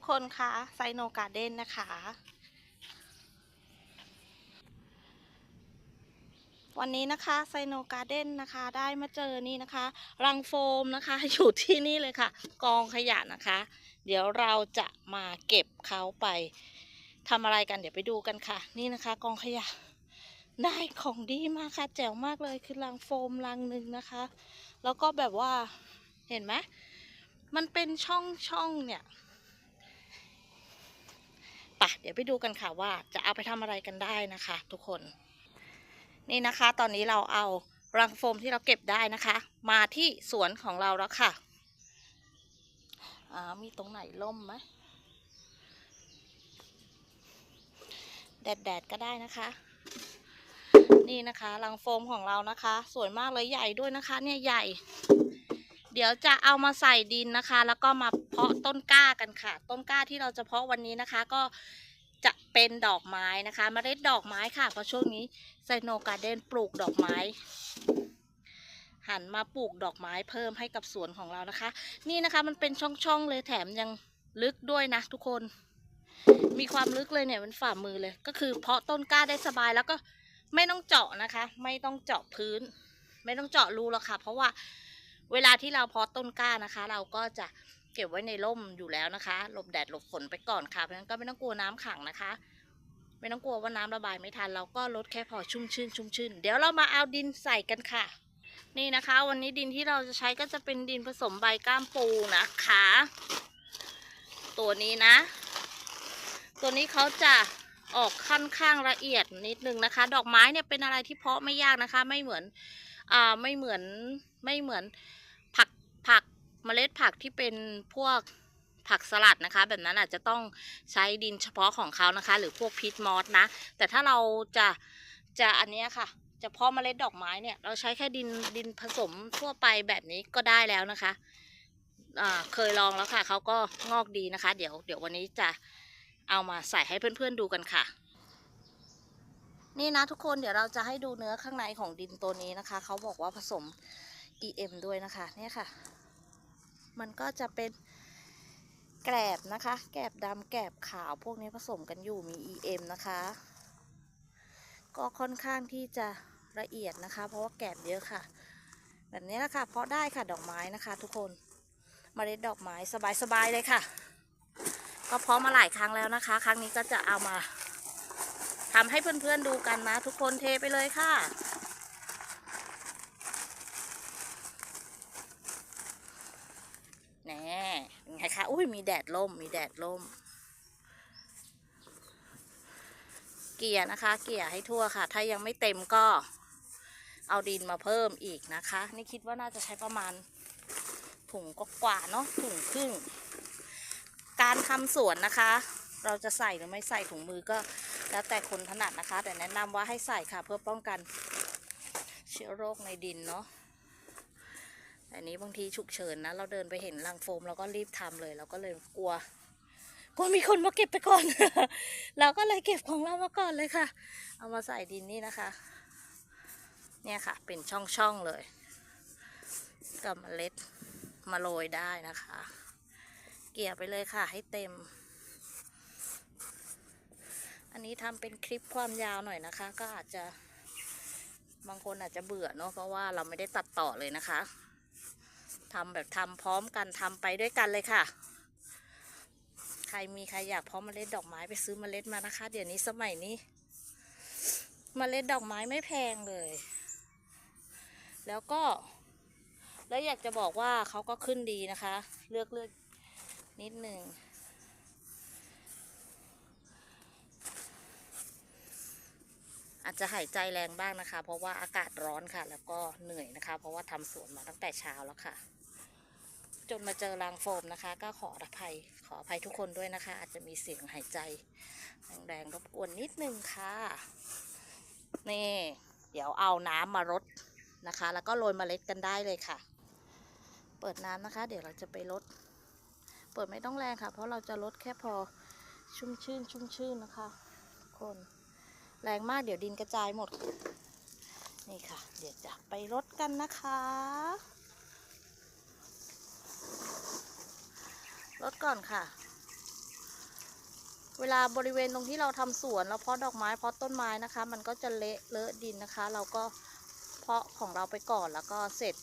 ทุกคนคะไซโนการ์เด้นนะคะ วันนี้นะคะไซโนการ์เด้นนะคะ ได้มาเจอนี่นะคะ รังโฟมนะคะ อยู่ที่นี่เลยค่ะ กองขยะนะคะ เดี๋ยวเราจะมาเก็บเขาไปทำอะไรกันเดี๋ยวไปดูกันค่ะ นี่นะคะ กองขยะได้ของดีมากค่ะ แจ๋วมากเลยคือรังโฟมรังหนึ่งนะคะ แล้วก็แบบว่าเห็นไหมมันเป็นช่องช่องเนี่ย ปะเดี๋ยวไปดูกันค่ะว่าจะเอาไปทำอะไรกันได้นะคะ ทุกคน นี่นะคะ ตอนนี้เราเอารังโฟมที่เราเก็บได้นะคะ มาที่สวนของเราแล้วค่ะอ่ามีตรงไหนล่มไหมแดดแดดก็ได้นะคะ นี่นะคะรังโฟมของเรานะคะ สวยมากเลยใหญ่ด้วยนะคะ เนี่ยใหญ่ เดี๋ยวจะเอามาใส่ดินนะคะ แล้วก็มาาะต้นกล้ากันค่ะ ต้นกล้าที่เราจะเพาะวันนี้นะคะ ก็จะเป็นดอกไม้นะคะเมล็ดดอกไม้ค่ะเพราะช่วงนี้ไซโนการ์เดนปลูกดอกไม้ หันมาปลูกดอกไม้เพิ่มให้กับสวนของเรานะคะ นี่นะคะมันเป็นช่องๆเลยแถมยังลึกด้วยนะทุกคน มีความลึกเลยเนี่ยมันฝ่ามือเลย ก็คือเพาะต้นกล้าได้สบายแล้วก็ไม่ต้องเจาะนะคะ ไม่ต้องเจาะพื้น ไม่ต้องเจาะรูหรอกค่ะ เพราะว่าเวลาที่เราเพาะต้นกล้านะคะ เราก็จะ ก็บไว้ในร่มอยู่แล้วนะคะ หลบแดดหลบฝนไปก่อนค่ะ เพราะฉะนั้นก็ไม่ต้องกลัวน้ำขังนะคะ ไม่ต้องกลัวว่าน้ำระบายไม่ทัน เราก็ลดแค่พอชุ่มชื่นชุ่มชื่น เดี๋ยวเรามาเอาดินใส่กันค่ะ นี่นะคะ วันนี้ดินที่เราจะใช้ก็จะเป็นดินผสมใบก้ามปูนะคะ ตัวนี้นะ ตัวนี้เขาจะออกค่อนข้างละเอียดนิดนึงนะคะ ดอกไม้เนี่ยเป็นอะไรที่เพาะไม่ยากนะคะ ไม่เหมือนอ่าไม่เหมือนไม่เหมือน มล็ดผักที่เป็นพวกผักสลัดนะคะ แบบนั้นอาจจะต้องใช้ดินเฉพาะของเขานะคะ หรือพวกพีทมอสนะ แต่ถ้าเราจะจะอันนี้ค่ะจะเพาะเมล็ดดอกไม้เนี่ย เราใช้แค่ดินดินผสมทั่วไปแบบนี้ก็ได้แล้วนะคะเคยลองแล้วค่ะเขาก็งอกดีนะคะ เดี๋ยวเดี๋ยววันนี้จะเอามาใส่ให้เพื่อนๆดูกันค่ะ นี่นะทุกคนเดี๋ยวเราจะให้ดูเนื้อข้างในของดินตัวนี้นะคะเขาบอกว่าผสม EM ด้วยนะคะ เนี่ยค่ะ มันก็จะเป็นแกลบนะคะ แกลบดำแกลบขาวพวกนี้ผสมกันอยู่มี EM นะคะ ก็ค่อนข้างที่จะละเอียดนะคะ เพราะว่าแกลบเยอะค่ะ แบบนี้แหละค่ะเพราะได้ค่ะดอกไม้นะคะทุกคนมเมล็ดดอกไม้สบายๆเลยค่ะ ก็เพาะมาหลายครั้งแล้วนะคะ ครั้งนี้ก็จะเอามาทำให้เพื่อนๆดูกันนะ ทุกคนเทไปเลยค่ะ แน่เป็นไงคะ อุ้ยมีแดดล่ม มีแดดล่ม เกี่ยนะคะ เกี่ยให้ทั่วค่ะ ถ้ายังไม่เต็มก็เอาดินมาเพิ่มอีกนะคะ นี่คิดว่าน่าจะใช้ประมาณถุงกกว่าเนาะถุงครึ่ง การทำสวนนะคะ เราจะใส่หรือไม่ใส่ถุงมือก็แล้วแต่คนถนัดนะคะ แต่แนะนำว่าให้ใส่ค่ะเพื่อป้องกันเชื้อโรคในดินเนาะ แต่นี้บางทีฉุกเฉินนะ เราเดินไปเห็นรังโฟมเราก็รีบทำเลย เราก็เลยกลัวกลัวมีคนมาเก็บไปก่อน เราก็เลยเก็บของเรามาก่อนเลยค่ะ เอามาใส่ดินนี่นะคะ เนี่ยค่ะ เป็นช่องๆเลยกับเมล็ดมาโรยได้นะคะ เกี่ยไปเลยค่ะให้เต็ม อันนี้ทำเป็นคลิปความยาวหน่อยนะคะ ก็อาจจะบางคนอาจจะเบื่อเนาะเพราะว่าเราไม่ได้ตัดต่อเลยนะคะ ทำแบบทำพร้อมกันทำไปด้วยกันเลยค่ะ ใครมีใครอยากเพาะเมล็ดดอกไม้ไปซื้อเมล็ดมานะคะ เดี๋ยวนี้สมัยนี้เมล็ดดอกไม้ไม่แพงเลย แล้วก็ แล้วอยากจะบอกว่าเขาก็ขึ้นดีนะคะ เลือกเลือกนิดหนึ่ง อาจจะหายใจแรงบ้างนะคะ เพราะว่าอากาศร้อนค่ะ แล้วก็เหนื่อยนะคะ เพราะว่าทำสวนมาตั้งแต่เช้าแล้วค่ะ จนมาเจอรางโฟมนะคะ ก็ขออภัยขออภัยทุกคนด้วยนะคะ อาจจะมีเสียงหายใจแรงๆรบกวนนิดนึงค่ะ นี่ เดี๋ยวเอาน้ำมารดนะคะ แล้วก็โรยเมล็ดกันได้เลยค่ะ เปิดน้ำนะคะ เดี๋ยวเราจะไปรดเปิดไม่ต้องแรงค่ะ เพราะเราจะลดแค่พอชุ่มชื่นชุ่มชื่นนะคะคนแรงมากเดี๋ยวดินกระจายหมด นี่ค่ะ เดี๋ยวจะไปรดกันนะคะ รดก่อนค่ะ เวลาบริเวณตรงที่เราทำสวนเราเพาะดอกไม้เพาะต้นไม้นะคะ มันก็จะเละเลอะดินนะคะ เราก็เพาะของเราไปก่อนแล้วก็เสร็จ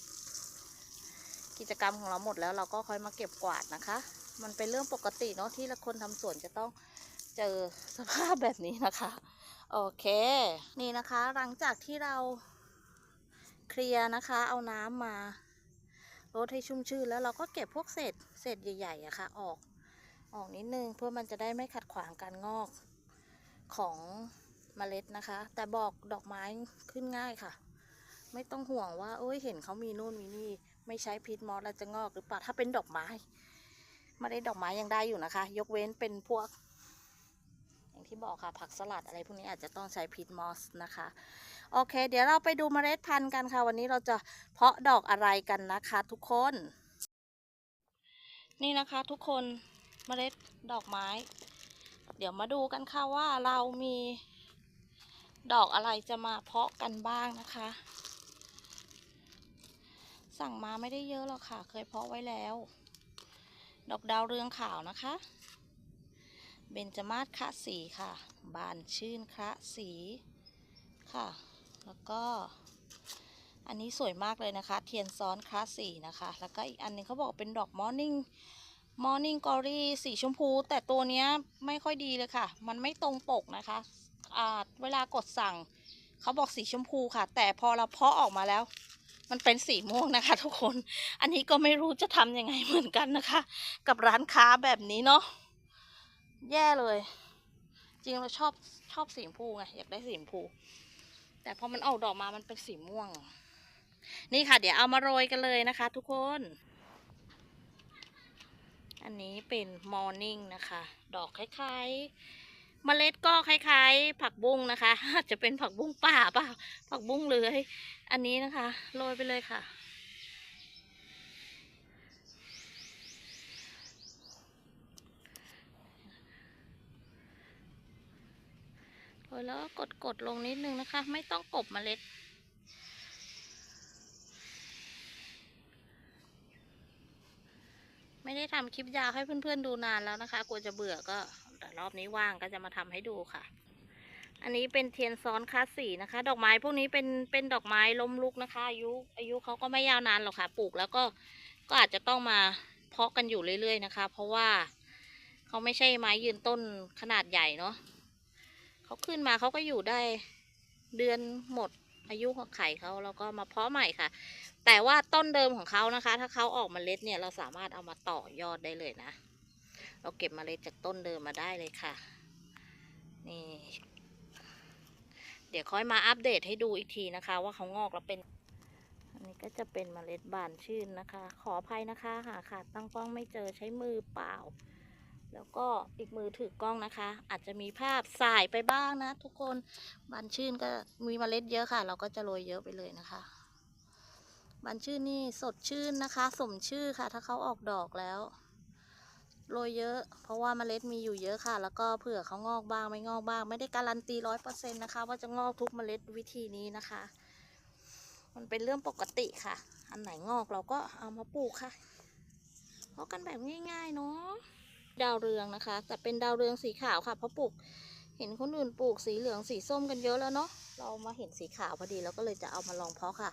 กิจกรรมของเราหมดแล้วเราก็ค่อยมาเก็บกวาดนะคะ มันเป็นเรื่องปกติเนาะที่คนทำสวนจะต้องเจอสภาพแบบนี้นะคะโอเค นี่นะคะหลังจากที่เราเคลียร์นะคะ เอาน้ำมา รดให้ชุ่มชื่นแล้วเราก็เก็บพวกเศษเศษใหญ่ๆอะค่ะออก ออกนิดนึงเพื่อมันจะได้ไม่ขัดขวางการงอกของเมล็ดนะคะ แต่บอกดอกไม้ขึ้นง่ายค่ะ ไม่ต้องห่วงว่าเอ้ยเห็นเขามีนู่นมีนี่ ไม่ใช้พิษมอสแล้วจะงอกหรือเปล่าถ้าเป็นดอกไม้เมาได้ดอกไม้ยังได้อยู่นะคะ ยกเว้นเป็นพวก อย่างที่บอกค่ะผักสลัดอะไรพวกนี้อาจจะต้องใช้พิษมอสนะคะ โอเค เดี๋ยวเราไปดูเมล็ดพันธุ์กันค่ะ วันนี้เราจะเพาะดอกอะไรกันนะคะทุกคน นี่นะคะทุกคนเมล็ดดอกไม้ เดี๋ยวมาดูกันค่ะว่าเรามีดอกอะไรจะมาเพาะกันบ้างนะคะ สั่งมาไม่ได้เยอะหรอกค่ะ เคยเพาะไว้แล้ว ดอกดาวเรืองขาวนะคะ เบญจมาศคะสีค่ะ บานชื่นคะสีค่ะ แล้วก็ อันนี้สวยมากเลยนะคะ เทียนซ้อนคลาสสีนะคะ แล้วก็อีกอันหนึงเขาบอกเป็นดอกมอร์นิ่งมอร์นิ่งกอรี่สีชมพู แต่ตัวเนี้ยไม่ค่อยดีเลยค่ะ มันไม่ตรงปกนะคะอ่าเวลากดสั่งเขาบอกสีชมพูค่ะ แต่พอเราเพาะออกมาแล้ว มันเป็นสีม่วงนะคะ ทุกคน อันนี้ก็ไม่รู้จะทำยังไงเหมือนกันนะคะ กับร้านค้าแบบนี้เนาะ แย่เลย จริงเราชอบชอบสีชมพูไงอยากได้สีชมพู แต่พอมันออกดอกมามันเป็นสีม่วง นี่ค่ะ เดี๋ยวเอามาโรยกันเลยนะคะ ทุกคน อันนี้เป็นมอร์นิ่งนะคะ ดอกคล้ายๆเมล็ดก็คล้ายๆ ผักบุ้งนะคะ จะเป็นผักบุ้งป่าเปล่าผักบุ้งเลย อันนี้นะคะ โรยไปเลยค่ะ ยแล้วกดกดๆลงนิดนึงนะคะ ไม่ต้องกบเมล็ด ไม่ได้ทำคลิปยาวให้เพื่อนๆดูนานแล้วนะคะกลัวจะเบื่อก็แต่รอบนี้ว่างก็จะมาทำให้ดูค่ะ อันนี้เป็นเทียนซ้อนคลาสสีนะคะ ดอกไม้พวกนี้เป็นเป็นดอกไม้ล้มลุกนะคะ อายุอายุเขาก็ไม่ยาวนานหรอกค่ะ ปลูกแล้วก็ก็อาจจะต้องมาเพาะกันอยู่เรื่อยๆนะคะ เพราะว่าเขาไม่ใช่ไม้ยืนต้นขนาดใหญ่เนาะ เขาขึ้นมาเขาก็อยู่ได้เดือนหมดอายุของไข่เขาแล้วก็มาเพาะใหม่ค่ะ แต่ว่าต้นเดิมของเขานะคะ ถ้าเขาออกมเมล็ดเนี่ยเราสามารถเอามาต่อยอดได้เลยนะ เราเก็บเมล็ดจากต้นเดิมมาได้เลยค่ะ นี่ เดี๋ยวค่อยมาอัปเดตให้ดูอีกทีนะคะ ว่าเขางอกแล้วเป็น อันนี้ก็จะเป็นเมล็ดบานชื่นนะคะ ขออภัยนะคะ หาขาดตั้งกล้องไม่เจอใช้มือเปล่า แล้วก็อีกมือถือกล้องนะคะ อาจจะมีภาพสายไปบ้างนะ ทุกคนบานชื่นก็มีเมล็ดเยอะค่ะ เราก็จะโรยเยอะไปเลยนะคะบานชื่นนี่สดชื่นนะคะ สมชื่อค่ะ ถ้าเขาออกดอกแล้วโรยเยอะ เพราะว่าเมล็ดมีอยู่เยอะค่ะ แล้วก็เผื่อเขางอกบ้างไม่งอกบ้าง ไม่ได้การันตีร้อยเปอร์เซ็นต์นะคะ ว่าจะงอกทุกเมล็ดวิธีนี้นะคะ มันเป็นเรื่องปกติค่ะ อันไหนงอกเราก็เอามาปลูกค่ะเพาะกันแบบง่ายๆเนาะ ดาวเรืองนะคะ แต่เป็นดาวเรืองสีขาวค่ะเพราะปลูกเห็นคนอื่นปลูกสีเหลืองสีส้มกันเยอะแล้วเนาะเรามาเห็นสีขาวพอดีเราก็เลยจะเอามาลองเพาะค่ะ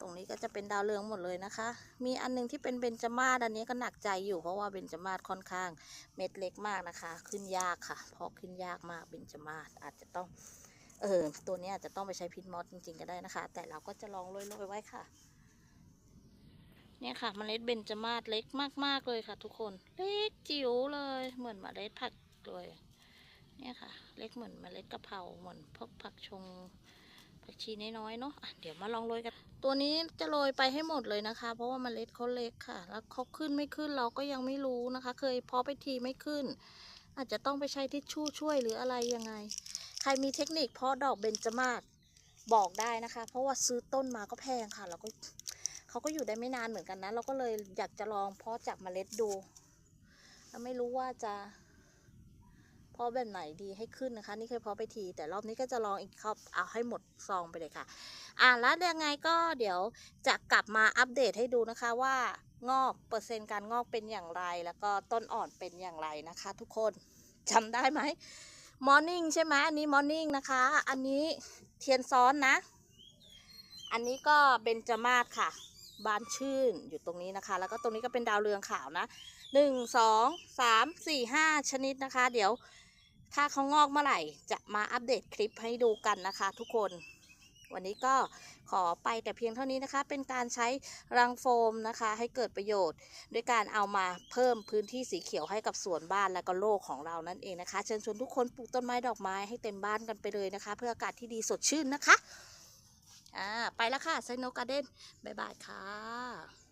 ตรงนี้ก็จะเป็นดาวเรืองหมดเลยนะคะ มีอันหนึงที่เป็นเบญจมาศอันนี้ก็หนักใจอยู่เพราะว่าเบญจมาศค่อนข้างเม็ดเล็กมากนะคะ ขึ้นยากค่ะ เพราะขึ้นยากมากเบญจมาศอาจจะต้องเออตัวนี้อาจจะต้องไปใช้พิษมอสจริงๆก็ได้นะคะ แต่เราก็จะลองโรยๆไว้ค่ะ เนี่ยค่ะเมล็ดเบญจมาศเล็กมากๆเลยค่ะ ทุกคน เล็กจิ๋วเลยเหมือนเมล็ดผักเลย เนี่ยค่ะ เล็กเหมือนเมล็ดกะเพราเหมือนพวกผักชงผักชีน้อยๆเนาะะเดี๋ยวมาลองโรยกัน ตัวนี้จะโรยไปให้หมดเลยนะคะ เพราะว่าเมล็ดเขาเล็กค่ะ แล้วเขาขึ้นไม่ขึ้นเราก็ยังไม่รู้นะคะ เคยเพาะไปทีไม่ขึ้น อาจจะต้องไปใช้ทิชชู่ช่วยหรืออะไรยังไง ใครมีเทคนิคเพาะดอกเบญจมาศบอกได้นะคะ เพราะว่าซื้อต้นมาก็แพงค่ะ แล้วก็ เขาก็อยู่ได้ไม่นานเหมือนกันนะ เราก็เลยอยากจะลองเพาะจากเมล็ดดูแล้วไม่รู้ว่าจะเพาะแบบไหนดีให้ขึ้นนะคะ นี่เคยเพาะไปที แต่รอบนี้ก็จะลองอีกครับเอาให้หมดซองไปเลยค่ะ อ่าแล้วยังไงก็เดี๋ยวจะกลับมาอัปเดตให้ดูนะคะว่างอกเปอร์เซ็นต์การงอกเป็นอย่างไร แล้วก็ต้นอ่อนเป็นอย่างไรนะคะ ทุกคนจำได้ไหมมอร์นิ่งใช่ไหมอันนี้มอร์นิ่งนะคะ อันนี้เทียนซ้อนนะ อันนี้ก็เบญจมาศค่ะ บานชื่นอยู่ตรงนี้นะคะ แล้วก็ตรงนี้ก็เป็นดาวเรืองขาวนะหนึ่งสองสามสี่ห้าชนิดนะคะ เดี๋ยวถ้าเขางอกเมื่อไหร่จะมาอัปเดตคลิปให้ดูกันนะคะทุกคน วันนี้ก็ขอไปแต่เพียงเท่านี้นะคะ เป็นการใช้รังโฟมนะคะ ให้เกิดประโยชน์ ด้วยการเอามาเพิ่มพื้นที่สีเขียวให้กับสวนบ้านและก็โลกของเรานั่นเองนะคะ เชิญชวนทุกคนปลูกต้นไม้ดอกไม้ให้เต็มบ้านกันไปเลยนะคะ เพื่ออากาศที่ดีสดชื่นนะคะ อ่าไปแล้วค่ะไซโนการ์เด้นบ๊ายบายค่ะ